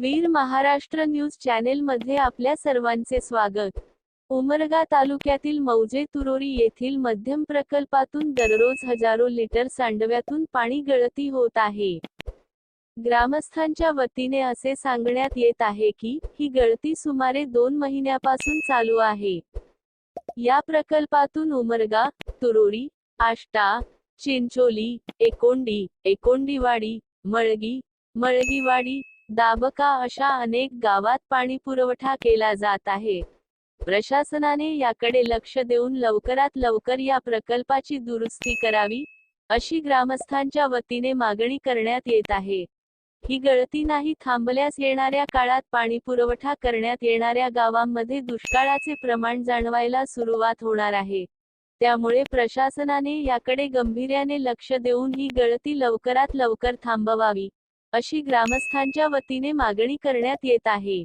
वीर Maharashtra news channel मध्ये आपल्या सर्वांचे स्वागत. उमरगा तालुक्यातील मौजे तुरोरी येथील मध्यम प्रकल्पातून दररोज हजारो लिटर सांडव्यातून पाणी गळती होत आहे. ग्रामस्थांच्या वतीने असे सांगण्यात येत आहे की ही गळती सुमारे दोन महिन्यापासून चालू आहे. या प्रकल्पातून उमरगा तुरोरी आष्टा चिंचोली एकोंडी एकोंडीवाडी मळगी मळगीवाडी दाबका अशा अनेक गावात पाणी पुरवठा केला जात आहे. प्रशासनाने याकडे लक्ष देऊन लवकरात लवकर या प्रकल्पाची दुरुस्ती करावी अशी ग्रामस्थांच्या वतीने मागणी करण्यात येत आहे. ही गळती नाही थांबल्यास येणाऱ्या काळात पाणी पुरवठा करण्यात येणाऱ्या गावांमध्ये दुष्काळाचे प्रमाण जाणवायला सुरुवात होणार आहे. त्यामुळे प्रशासनाने याकडे गंभीर्याने लक्ष देऊन ही गळती लवकरात लवकर थांबवावी. अशी ग्रामस्थांच्या वतीने मागणी करण्यात येत आहे.